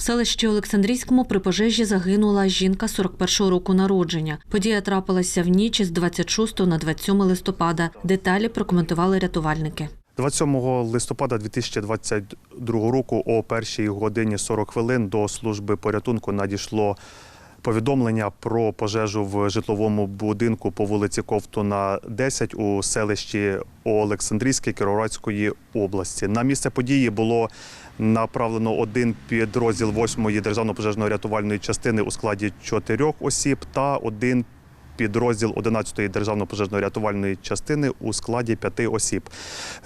В селищі Олександрійському при пожежі загинула жінка 41-го року народження. Подія трапилася в ніч з 26 на 27 листопада. Деталі прокоментували рятувальники. 27 листопада 2022 року о першій годині 40 хвилин до служби порятунку надійшло повідомлення про пожежу в житловому будинку по вулиці Ковтуна, 10 у селищі Олександрійське Кіровоградської області. На місце події було направлено один підрозділ 8-ї державно пожежної рятувальної частини у складі чотирьох осіб та один підрозділ 11-ї державно пожежної рятувальної частини у складі п'яти осіб.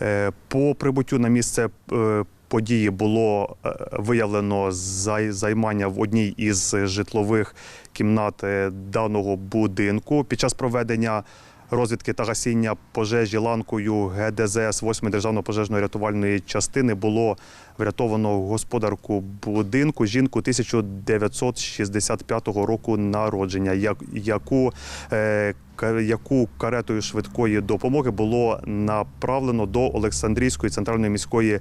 Е, По прибуттю на місце е, події було е, виявлено зай- займання в одній із житлових кімнат е, даного будинку. Під час проведення розвідки та гасіння пожежі ланкою ГДЗС 8 державно пожежної рятувальної частини було врятовано господарку будинку жінку 1965 року народження, яку, е, яку каретою швидкої допомоги було направлено до Олександрійської центральної міської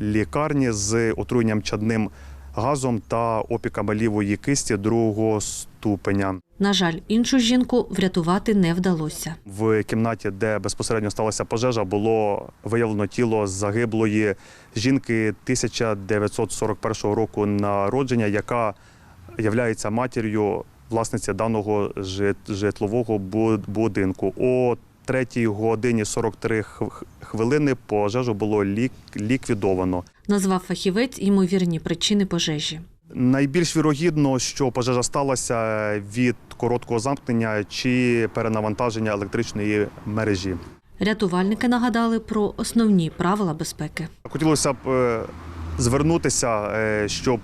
лікарні з отруєнням чадним газом та опіками лівої кисті другого ступеня. На жаль, іншу жінку врятувати не вдалося. В кімнаті, де безпосередньо сталася пожежа, було виявлено тіло загиблої жінки 1941 року народження, яка являється матір'ю власниці даного жит- житлового будинку. О 3 годині 43 хвилини пожежу було лік- ліквідовано. Назвав фахівець ймовірні причини пожежі. Найбільш вірогідно, що пожежа сталася від короткого замкнення чи перенавантаження електричної мережі. Рятувальники нагадали про основні правила безпеки. Хотілося б е, звернутися, е, щоб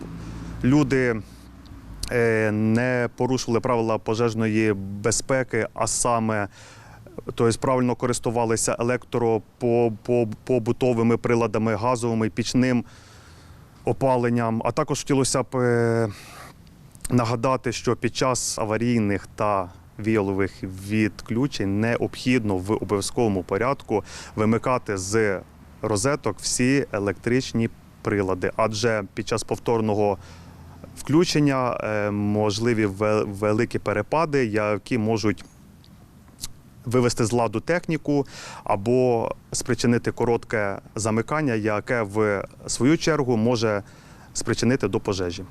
люди е, не порушували правила пожежної безпеки, а саме тобто правильно користувалися електропобутовими приладами, газовими, пічним опаленням. А також хотілося б е, нагадати, що під час аварійних та віялових відключень необхідно в обов'язковому порядку вимикати з розеток всі електричні прилади, адже під час повторного включення е, можливі великі перепади, які можуть вивести з ладу техніку або спричинити коротке замикання, яке в свою чергу може спричинити до пожежі.